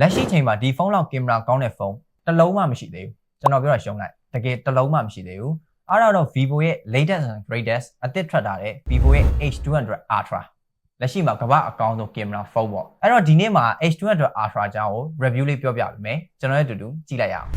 လက်ရှိချိန်မှာဒီဖုန်းလောက်ကင်မရာကောင်းတဲ့ဖုန်းတစ်လုံးမှမရှိသေးဘူးကျွန်တော်ပြောတာရှုံးလိုက်တကယ်တစ်လုံးမှမရှိသေးဘူးအဲ့ဒါတော့ Vivo ရဲ့ latest and greatest အသစ်ထွက်လာတဲ့ Vivo ရဲ့ H200 Ultra လက်ရှိမှာကမ္ဘာအကောင်းဆုံးကင်မရာဖုန်းပေါ့အဲ့တော့ဒီနေ့မှာ H200 Ultra အကြောင်းကို review လေးပြောပြပေးမယ်ကျွန်တော်ရဲ့အတူတူကြည့်လိုက်ရအောင်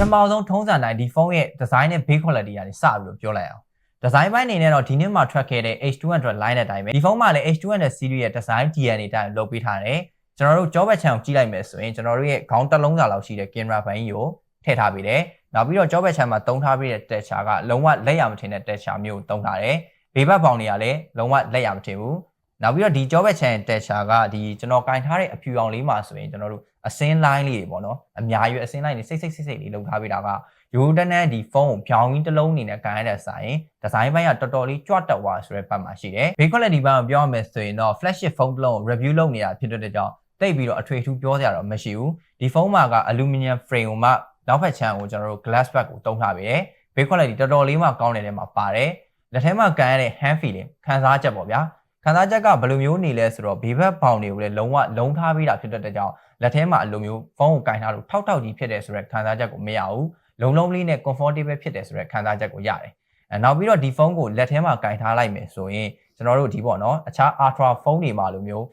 ထမဆုံးထုံးစံတိုင်းဒီဖုန်းရဲ့ design နဲ့ build quality ကနေစပြီးတော့ပြောလိုက်အောင် design ဘိုင်းအနေနဲ့တော့ဒီနှစ်မှာထွက်ခဲ့တဲ့ H200 line တဲ့အတိုင်းပဲဒီဖုန်းမှာလည်း H200 series ရဲ့ design DNA အတိုင်းလုပ်ပေးထားတယ်ကျွန်တော်တို့ကြောဘက်ချန်ကိုကြည့်လိုက်မယ်ဆိုရင်ကျွန်တော်တို့ရဲ့ခေါင်းတစ်လုံးစာလောက်ရှိတဲ့ camera ဘိုင်းကိုထည့်ထားပေးတယ်နောက်ပြီးတော့ကြောဘက်ချန်မှာတုံးထားပေးတဲ့ texture ကလုံးဝလက်ရမထင်တဲ့ texture မျိုးကိုတုံးထားတယ်ဘေးဘက်ပေါင်တွေကလည်းလုံးဝလက်ရမထင်ဘူးနောက်ပြီးတော့ဒီကြောဘက်ချန် texture ကဒီကျွန်တော်ကင်ထားတဲ့အဖြူအောင်လေးမှာဆိုရင်ကျွန်တော်တို့ အစင်း line လေးတွေပေါ့နော်အများကြီးအစင်း line တွေစိတ်စိတ်စိတ်စိတ်လေးလုပ်ထားပေးတာကရိုးတန်းတန်းဒီဖုန်းကိုဖြောင်းကြီးတစ်လုံးအနေနဲ့ကန်ရတဲ့ဆိုင်ဒီဇိုင်းဘိုင်းကတော်တော်လေးကြွတ်တက်သွားဆိုတဲ့ဘက်မှာရှိတယ်ဘေး quality ဘက်ကိုပြောရမယ်ဆိုရင်တော့ flagship ဖုန်းတစ်လုံးကို review လုပ်နေတာဖြစ်တဲ့ကြောင့်တိတ်ပြီးတော့အထွေထူးပြောစရာတော့မရှိဘူးဒီဖုန်းမှာက aluminum frame ကိုမှနောက်ဖက်ချမ်းကိုကျွန်တော်တို့ glass back ကိုတုံးထားပေးတယ်ဘေး quality တော်တော်လေးမှကောင်းတဲ့နေရာမှာပါတယ်လက်ထဲမှာကန်ရတဲ့ hand feeling ခံစားချက်ပေါ့ဗျာ ခံစားချက်ကဘယ်လိုမျိုးနေလဲဆိုတော့ဘေးဘက်ပေါင်တွေကိုလည်းလုံးဝလုံးထားပေးတာဖြစ်တဲ့ကြောင့်လက်ထဲမှာအလိုမျိုးဖုန်းကိုကင်ထားလို့ထောက်ထောက်ကြီးဖြစ်တဲ့ဆိုတဲ့ခံစားချက်ကိုမရဘူးလုံးလုံးလေးနဲ့ comfortable ဖြစ်တယ်ဆိုတဲ့ခံစားချက်ကိုရတယ်အဲနောက်ပြီးတော့ဒီဖုန်းကိုလက်ထဲမှာကင်ထားလိုက်မယ်ဆိုရင်ကျွန်တော်တို့ဒီပေါ့နော်အခြား ultra ဖုန်းတွေမှာလိုမျိုး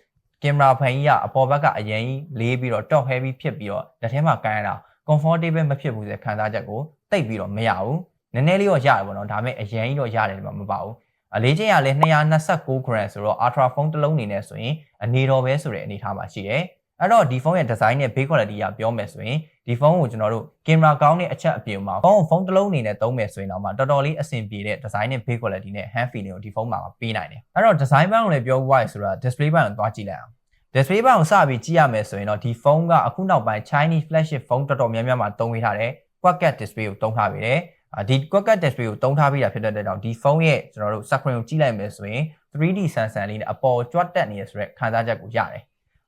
ကင်မရာဖိုင်ကြီးကအပေါ်ဘက်ကအရင်ကြီးလေးပြီးတော့ top heavy ဖြစ်ပြီးတော့လက်ထဲမှာကင်ရတာ comfortable မဖြစ်ဘူးဆိုတဲ့ခံစားချက်ကိုတိတ်ပြီးတော့မရဘူးနည်းနည်းလေးတော့ရတယ်ပေါ့နော်ဒါပေမဲ့အရင်ကြီးတော့ရတယ်မှာမပါဘူး အလေးချိန်ကလည်း229 gram ဆိုတော့ ultra phone တစ်လုံးအနေနဲ့ဆိုရင်အနေတော်ပဲဆိုတဲ့အနေအထားမှာရှိတယ်အဲ့တော့ဒီဖုန်းရဲ့ design နဲ့ build quality ကပြောမယ်ဆိုရင်ဒီဖုန်းကိုကျွန်တော်တို့ကင်မရာကောင်းတဲ့အချက်အပြင်မှာဖုန်းကိုဖုန်းတစ်လုံးအနေနဲ့သုံးမယ်ဆိုရင်တော့မှတော်တော်လေးအဆင်ပြေတဲ့ design နဲ့ build quality နဲ့ hand feeling ကိုဒီဖုန်းမှာပေးနိုင်တယ်အဲ့တော့ design ဘက်ကိုလည်းပြောပြရဆိုတော့ display ဘက်ကိုသွားကြည့်လိုက်အောင် display ဘက်ကိုစပြီးကြည့်ရမယ်ဆိုရင်တော့ဒီဖုန်းကအခုနောက်ပိုင်း Chinese flagship ဖုန်းတော်တော်များများမှာသုံးပေးထားတယ် quad display ကိုသုံးထားပေးတယ် ဒီ quad display ကိုသုံးထားပြီးတာဖြစ်တဲ့အတွက်ကြောင့်ဒီဖုန်းရဲ့ကျွန်တော်တို့ screen ကိုကြည့်လိုက်မယ်ဆိုရင် 3D ဆန်ဆန်လေးနဲ့အပေါ်ကြွတ်တက်နေရဆိုတဲ့ခံစားချက်ကိုရတယ်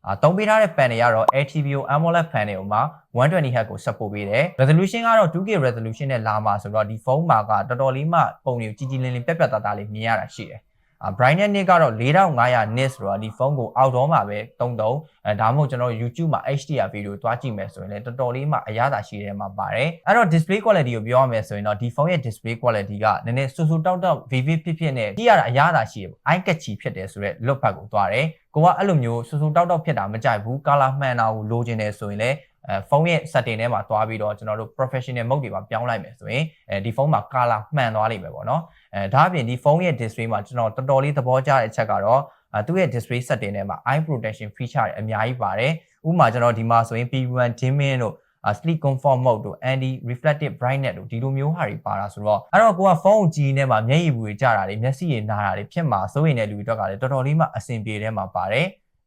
အာသုံးပေးထားတဲ့ panel တွေကတော့ LTPO AMOLED panel ကိုမှာ 120Hz ကို support ပေးတယ် resolution ကတော့ 2K resolution နဲ့လာမှာဆိုတော့ဒီဖုန်းမှာကတော်တော်လေးမှပုံတွေကိုကြီးကြီးလင်းလင်းပြတ်ပြတ်သားသားလေးမြင်ရတာရှိတယ် အာ brightness nit ကတော့4500 nit ဆိုတော့ဒီဖုန်းကို outdoor မှာပဲတုံးတုံးအဲဒါမှမဟုတ်ကျွန်တော် YouTube မှာ HDR video တွားကြည့်မယ်ဆိုရင်လည်းတော်တော်လေးမှအရသာရှိတဲ့မှာပါတယ်အဲ့တော့ display quality ကိုပြောရမယ်ဆိုရင်တော့ဒီဖုန်းရဲ့ display quality ကနည်းနည်းဆူဆူတောက်တောက် vivid ဖြစ်ဖြစ်နဲ့ကြည့်ရတာအရသာရှိတယ် eye catchy ဖြစ်တယ်ဆိုတော့ look ဘက်ကိုသွားတယ်ကိုကအဲ့လိုမျိုးဆူဆူတောက်တောက်ဖြစ်တာမကြိုက်ဘူး color မှန်တာကိုလိုချင်တယ်ဆိုရင်လည်း အဲဖုန်းရဲ့ setting ထဲမှာသွားပြီးတော့ကျွန်တော်တို့ professional mode တွေပါပြောင်းလိုက်မယ်ဆိုရင်အဲဒီဖုန်းမှာ color မှန်သွားလိမ့်မယ်ပေါ့နော်အဲဒါအပြင်ဒီဖုန်းရဲ့ display မှာကျွန်တော်တော်တော်လေးသဘောကျတဲ့အချက်ကတော့အဲသူ့ရဲ့ display setting ထဲမှာ eye protection feature တွေအများကြီးပါတယ်ဥပမာကျွန်တော်ဒီမှာဆိုရင် P1 dimming တို့ sleep comfort mode တို့ anti reflective brightness တို့ဒီလိုမျိုးဟာတွေပါတာဆိုတော့အဲ့တော့ကိုကဖုန်းကိုကြည့်နေမှာမျက်ရည်ဘူးတွေကျတာတွေမျက်စိတွေနာတာတွေဖြစ်မှာစိုးရိမ်တဲ့လူတွေအတွက်ကလည်းတော်တော်လေးမှအဆင်ပြေတဲ့မှာပါတယ်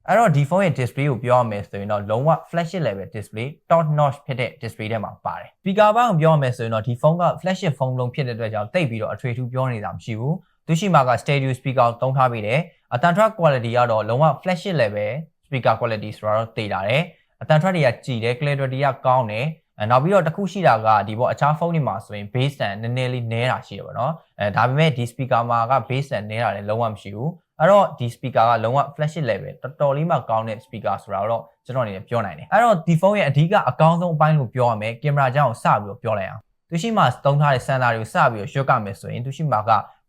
အဲ့တော့ဒီဖုန်းရဲ့ display ကိုပြောရမယ်ဆိုရင်တော့လုံးဝ flagship level display top notch ဖြစ်တဲ့ display ထဲမှာပါတယ်။ speaker ဘက်ကိုပြောရမယ်ဆိုရင်တော့ဒီဖုန်းက flagship ဖုန်းလုံးဖြစ်တဲ့အတွက်ကြောင့်တိတ်ပြီးတော့အထွေထူးပြောနေတာမရှိဘူး။သူရှိမှာက stereo speaker ကိုသုံးထားပြီးတယ်။အတန်ထွက် quality ကတော့လုံးဝ flagship level speaker quality ဆိုတာတော့သိလာတယ်။အတန်ထွက်တွေကကြည်တယ် clarity ကကောင်းတယ်။အဲနောက်ပြီးတော့တစ်ခုရှိတာကဒီပေါ့အခြားဖုန်းတွေမှာဆိုရင် bass stand နည်းနည်းလေးနည်းတာရှိတယ်ပေါ့နော်အဲဒါပေမဲ့ဒီ speaker မှာက bass stand နည်းတာလည်းလုံးဝမရှိဘူး အဲ့တော့ဒီ speaker ကလုံးဝ flagship level တော်တော်လေးမှကောင်းတဲ့ speaker ဆိုတာတော့ကျွန်တော်အနေနဲ့ပြောနိုင်တယ်အဲ့တော့ဒီဖုန်းရဲ့အဓိကအကောင်းဆုံးအပိုင်းလို့ပြောရမယ်ကင်မရာကြောင့်စပြီးတော့ပြောလိုက်အောင်သူရှိမှသုံးထားတဲ့ sensor တွေကိုစပြီးတော့ရွတ်ကမယ်ဆိုရင်သူရှိမှက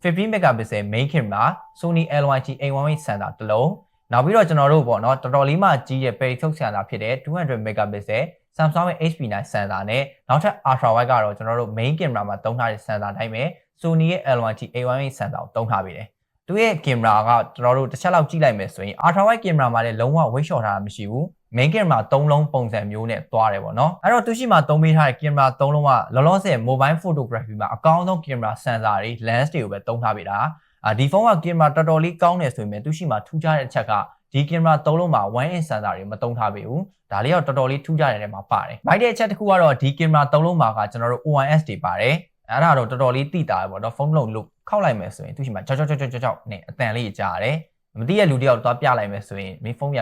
15 megapixel main camera Sony LYT A1 sensor တစ်လုံးနောက်ပြီးတော့ကျွန်တော်တို့ပေါ့နော်တော်တော်လေးမှကြီးတဲ့ periscope sensor ဖြစ်တဲ့200 megapixel Samsung ရဲ့ HP9 sensor နဲ့နောက်ထပ် ultra wide ကတော့ကျွန်တော်တို့ main camera မှာသုံးထားတဲ့ sensor တိုင်းပဲ Sony ရဲ့ L1T A1 sensor ကိုသုံးထားပေးတယ်။ သူရဲ့ကင်မရာကကျွန်တော်တို့တစ်ချက်လောက်ကြည့်လိုက်မယ်ဆိုရင် ultra wide ကင်မရာမှာလည်းလုံးဝ weight shot ထားတာမရှိဘူး။ main camera 3လုံးပုံစံမျိုးနဲ့သွားတယ်ပေါ့နော်။အဲ့တော့သူရှိမှသုံးပေးထားတဲ့ကင်မရာ3လုံးကလောလောဆယ် mobile photography မှာအကောင်းဆုံးကင်မရာ sensor တွေ lens တွေကိုပဲသုံးထားပေးတာ။အာဒီဖုန်းကကင်မရာတော်တော်လေးကောင်းတယ်ဆိုရင်သူရှိမှထူးခြားတဲ့အချက်ကဒီကင်မရာသုံးလုံးမှာ1 inch sensor တွေမသုံးထားပေးဘူးဒါလေးတော့တော်တော်လေးထူးခြားတဲ့နေရာမှာပါတယ်မိုက်တဲ့အချက်တစ်ခုကတော့ဒီကင်မရာသုံးလုံးမှာကကျွန်တော်တို့ OIS တွေပါတယ် အဲ့ဒါတော့တော်တော်လေးတိတာပဲပေါ့နော်ဖုန်းလုံးလို့ခောက်လိုက်မယ်ဆိုရင်သူရှိမှာကြောက်ကြောက်ကြောက်ကြောက်ကြောက်နဲ့အတန်လေးကြားရတယ်မသိတဲ့လူတယောက်သွားပြလိုက်မယ်ဆိုရင်မင်းဖုန်းက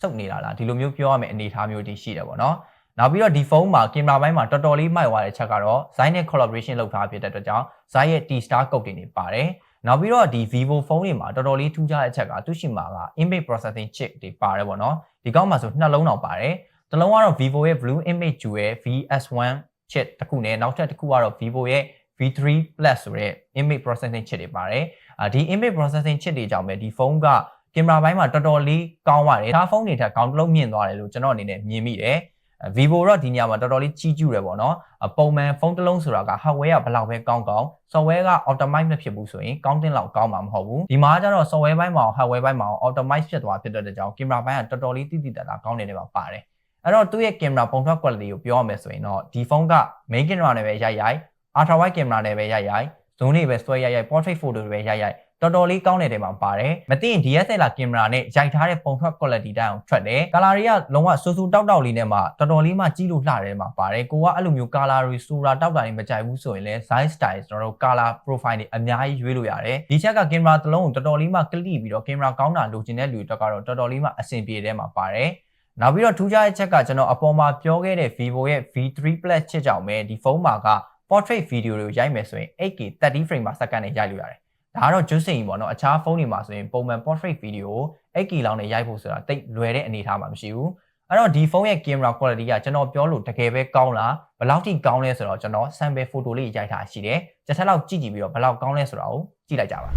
စုပ်နေတာလားဒီလိုမျိုးပြောရမယ့်အနေအထားမျိုးတွေရှိတယ်ပေါ့နော်နောက်ပြီးတော့ဒီဖုန်းမှာကင်မရာပိုင်းမှာတော်တော်လေးမိုက်သွားတဲ့ချက်ကတော့ Zai နဲ့ collaboration လုပ်ထားဖြစ်တဲ့အတွက်ကြောင့် Zai ရဲ့ T Star code တွေနေပါတယ်နောက်ပြီးတော့ဒီ Vivo ဖုန်းတွေမှာတော်တော်လေးထူးခြားတဲ့အချက်ကသူရှိမှာက image processing chip တွေပါတယ်ပေါ့နော်ဒီကောက်မှာဆိုနှလုံးတောင်ပါတယ်တစ်လုံးကတော့ Vivo ရဲ့ Blue Image Dual VS1 chip တစ်ခုနဲ့နောက်ထပ်တစ်ခုကတော့ Vivo ရဲ့ V3 Plus ဆိုတဲ့ image processing chip တွေပါတယ်အာဒီ image processing chip တွေကြောင့်ပဲဒီဖုန်းကကင်မရာပိုင်းမှာတော်တော်လေးကောင်းပါတယ်ဒါဖုန်းတွေထက်ကောင်းတစ်လုံးမြင့်သွားတယ်လို့ကျွန်တော်အနေနဲ့မြင်မိတယ် Vivo တော့ဒီညမှာတော်တော်လေးကြီးကျူးတယ်ပေါ့နော်ပုံမှန်ဖုန်းတစ်လုံးဆိုတာက hardware ကဘယ်လောက်ပဲကောင်းကောင်း software က optimize မဖြစ်ဘူးဆိုရင်ကောင်းတင်လောက်ကောင်းမှာမဟုတ်ဘူးဒီမှာကျတော့ software ဘိုင်းမှာ hardware ဘိုင်းမှာ optimize ဖြစ်သွားဖြစ်တဲ့ကြောင့်ကင်မရာဘိုင်းကတော်တော်လေးတိတိတတ်တာကောင်းနေတယ်ပါပါတယ် အဲ့တော့သူ့ရဲ့ကင်မရာပုံထွက် quality ကိုပြောရမယ်ဆိုရင်တော့ဒီဖုန်းက main camera နဲ့ပဲရိုက်ရိုက် ultra wide camera နဲ့ပဲရိုက်ရိုက် zoom တွေပဲဆွဲရိုက်ရိုက် portrait photo တွေပဲရိုက်ရိုက်တော်တော်လေးကောင်းတဲ့တဲမှာပါတယ်မသိရင် DSLR ကင်မရာနဲ့ရိုက်ထားတဲ့ပုံထွက် quality တိုင်းအောင်ထွက်တယ်ကာလာတွေကလုံးဝဆူဆူတောက်တောက်လေးနဲ့မှတော်တော်လေးမှကြီးလို့လှတယ်မှာပါတယ်ကိုကအဲ့လိုမျိုးကာလာတွေစူရာတောက်တာတွေမကြိုက်ဘူးဆိုရင်လည်း size style ကျွန်တော်တို့ color profile တွေအများကြီးရွေးလို့ရတယ်ဒီချက်ကကင်မရာတစ်လုံးကိုတော်တော်လေးမှကလိပြီးတော့ကင်မရာကောင်းတာလိုချင်တဲ့လူတွေတော့တော်တော်လေးမှအဆင်ပြေတဲ့မှာပါတယ် နောက်ပြီးတော့ထူးခြားတဲ့ချက်ကကျွန်တော်အပေါ်မှာပြောခဲ့တဲ့ Vivo ရဲ့ V3 Plus ချစ်ကြောင့်ပဲဒီဖုန်းမှာက portrait video တွေကိုရိုက်မယ်ဆိုရင် 8K 30 frame per second နဲ့ရိုက်လို့ရတယ်ဒါကတော့ကျွတ်စင်ကြီးပေါ့နော်အခြားဖုန်းတွေမှာဆိုရင်ပုံမှန် portrait video ကို 8K လောက်နဲ့ရိုက်ဖို့ဆိုတာတိတ်လွယ်တဲ့အနေအထားမှာမရှိဘူးအဲ့တော့ဒီဖုန်းရဲ့ camera quality ကကျွန်တော်ပြောလို့တကယ်ပဲကောင်းလားဘယ်လောက်ထိကောင်းလဲဆိုတော့ကျွန်တော် sample photo လေးရိုက်ထားရှိတယ်တစ်ချက်လောက်ကြည့်ကြည့်ပြီးတော့ဘယ်လောက်ကောင်းလဲဆိုတာကိုကြည့်လိုက်ကြပါ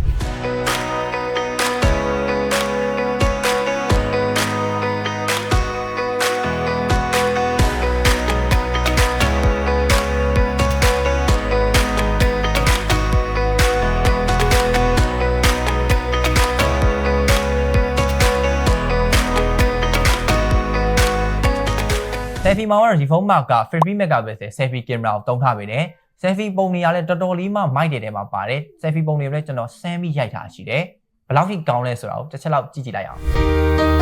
ဆယ်ဖီမှာတော့ဒီဖုန်းမှာက50 megapixel selfie camera ကိုတုံးထားပေးတယ် selfie ပုံတွေကလည်းတော်တော်လေးမှမိုက်တယ်တဲ့မှာပါတယ် selfie ပုံတွေလည်းကျွန်တော်ဆမ်းပြီးရိုက်ထားရှိတယ်ဘယ်လောက်ထိကောင်းလဲဆိုတာကိုတစ်ချက်လောက်ကြည့်ကြည့်လိုက်အောင်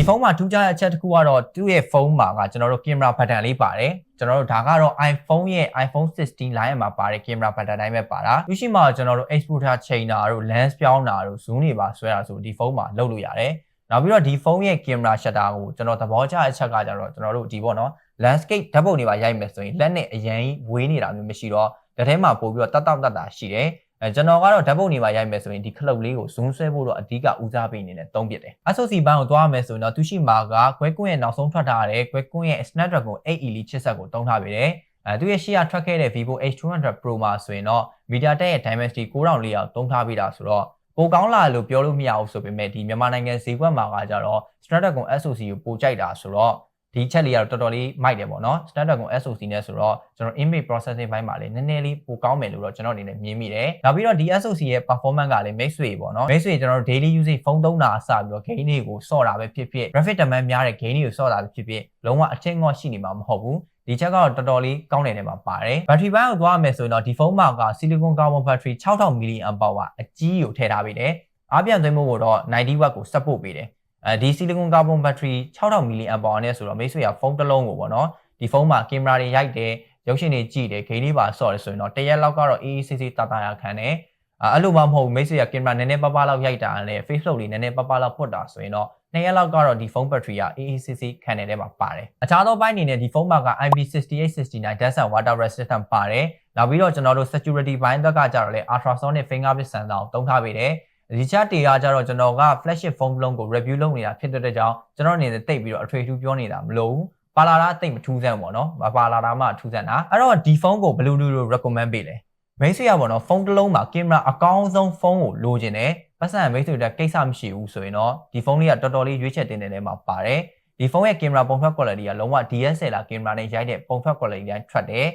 ဒီဖုန်းမှာထူးခြားတဲ့အချက်တစ်ခုကတော့သူ့ရဲ့ဖုန်းမှာကကျွန်တော်တို့ camera button လေးပါတယ်ကျွန်တော်တို့ဒါကတော့ iPhone ရဲ့ iPhone 16 line မှာပါတဲ့ camera button တိုင်းပဲပါတာသူရှိမှာကျွန်တော်တို့ exposure changer တို့ lens ပြောင်းတာတို့ zoom တွေပါဆွဲတာဆိုဒီဖုန်းမှာလုပ်လို့ရတယ်နောက်ပြီးတော့ဒီဖုန်းရဲ့ camera shutter ကိုကျွန်တော်သဘောကျတဲ့အချက်ကကြတော့ကျွန်တော်တို့ဒီပေါ့နော် landscape ဓာတ်ပုံတွေပါရိုက်မယ်ဆိုရင်လက်နဲ့အရင်ဝေးနေတာမျိုးမရှိတော့လက်ထဲမှာပို့ပြီးတော့တတ်တောက်တတ်တာရှိတယ် အဲကျွန်တော်ကတော့ဓာတ်ပုံတွေပါရိုက်မယ်ဆိုရင်ဒီခလုတ်လေးကို zoom ဆွဲဖို့တော့အဓိကဦးစားပေးအနေနဲ့သုံးပြတယ်။ SoC ဘန်းကိုသွားမယ်ဆိုရင်တော့သူရှိမှာကကွဲကွင်းရဲ့နောက်ဆုံးထွက်ထားတဲ့ကွဲကွင်းရဲ့ Snapdragon 8 Elite chipset ကိုသုံးထားပေးတယ်။အဲသူရဲ့ရှေ့ကထွက်ခဲ့တဲ့ Vivo H200 Pro မှာဆိုရင်တော့ MediaTek ရဲ့ Dimensity 9400သုံးထားပေးတာဆိုတော့ပိုကောင်းလာလို့ပြောလို့မရဘူးဆိုပေမဲ့ဒီမြန်မာနိုင်ငံဈေးကွက်မှာကကြတော့ Snapdragon SoC ကိုပိုကြိုက်တာဆိုတော့ ဒီချက်လေးကတော့တော်တော်လေးမိုက်တယ်ပေါ့နော် Snapdragon SoC နဲ့ဆိုတော့ကျွန်တော် image processing ဘိုင်းမှာလည်းနည်းနည်းလေးပိုကောင်းမယ်လို့တော့ကျွန်တော်အနေနဲ့မြင်မိတယ်နောက်ပြီးတော့ဒီ SoC ရဲ့ performance ကလည်းမိတ်ဆွေပေါ့နော်မိတ်ဆွေကျွန်တော်တို့ daily usage ဖုန်းသုံးတာအစပြီးတော့ gain တွေကိုစော့တာပဲဖြစ်ဖြစ် graphic demand များတဲ့ gain တွေကိုစော့တာပဲဖြစ်ဖြစ်လုံးဝအချင်းငေါ့ရှိနေမှာမဟုတ်ဘူးဒီချက်ကတော့တော်တော်လေးကောင်းတယ်နေမှာပါတယ်ဘက်ထရီဘိုင်းကိုသွားမယ်ဆိုရင်တော့ဒီဖုန်းမှာက silicon carbon battery 6000 mAh အကြီးကိုထည့်ထားပေးတယ်အားပြန်သွင်းဖို့တော့90 watt ကို support ပေးတယ် အဲဒီ silicon carbon battery 6000 mAh နဲ့ဆိုတော့မိတ်ဆွေကဖုန်းတစ်လုံးကိုပေါ့နော်ဒီဖုန်းမှာကင်မရာတွေရိုက်တယ်ရုပ်ရှင်တွေကြည့်တယ်ဂိမ်းလေးပါဆော့တယ်ဆိုရင်တော့တရက်လောက်ကတော့အေးအေးဆေးဆေးတာတာရခံတယ်အဲ့လိုမှမဟုတ်ဘူးမိတ်ဆွေကကင်မရာနည်းနည်းပပလောက်ရိုက်တာနဲ့ Facebook လေးနည်းနည်းပပလောက်ဖွတ်တာဆိုရင်တော့နှစ်ရက်လောက်ကတော့ဒီဖုန်းဘက်ထရီက AACC ခံနေတဲ့မှာပါတယ်။အခြားသောဘိုင်းအနေနဲ့ဒီဖုန်းမှာက IP6869 dust and water resistant ပါတယ်။နောက်ပြီးတော့ကျွန်တော်တို့ security ဘိုင်းဘက်ကကြတော့လေ ultrasonic fingerprint sensor ကိုတုံးထားပေးတယ်။ ဒီချက်တေကကြတော့ကျွန်တော်က flagship phone လုံးကို review လုပ်နေတာဖြစ်တဲ့ကြောင့်ကျွန်တော်အနေနဲ့တိတ်ပြီးတော့အထွေထူးပြောနေတာမလို့ပါလာတာတိတ်မထူးဆန်းပေါ့နော်။မပါလာတာမှထူးဆန်းတာ။အဲ့တော့ဒီဖုန်းကိုဘယ်လိုလို recommend ပေးလဲ။မိတ်ဆွေရပေါ့နော်ဖုန်းတစ်လုံးမှာကင်မရာအကောင်းဆုံးဖုန်းကိုလိုချင်တယ်ပတ်စံမိတ်ဆွေတို့ကိစ္စမရှိဘူးဆိုရင်တော့ဒီဖုန်းလေးကတော်တော်လေးရွေးချက်တင်နေတဲ့မှာပါတယ်ဒီဖုန်းရဲ့ကင်မရာပုံထွက် quality ကလုံးဝ DSLR ကင်မရာနဲ့ရိုက်တဲ့ပုံထွက် quality တိုင်းထွက်တယ်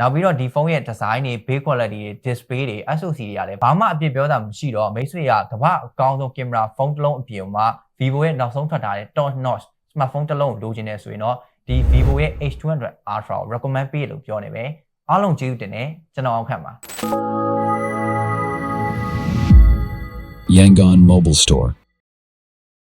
နောက်ပြီးတော့ဒီဖုန်းရဲ့ design တွေ build quality တွေ display တွေ SoC တွေကလည်းဘာမှအပြစ်ပြောတာမရှိတော့မိတ်ဆွေကကမ္ဘာအကောင်းဆုံးကင်မရာဖုန်းတစ်လုံးအပြင်မှာ Vivo ရဲ့နောက်ဆုံးထွက်ထားတဲ့ top notch smartphone တစ်လုံးကိုလိုချင်နေဆိုရင်တော့ဒီ Vivo ရဲ့ H200 Ultra ကို recommend ပေးလို့ပြောနေပဲအားလုံးကျေးဇူးတင်တယ်ကျွန်တော်အောင်ခန့်ပါ Yangon Mobile Store.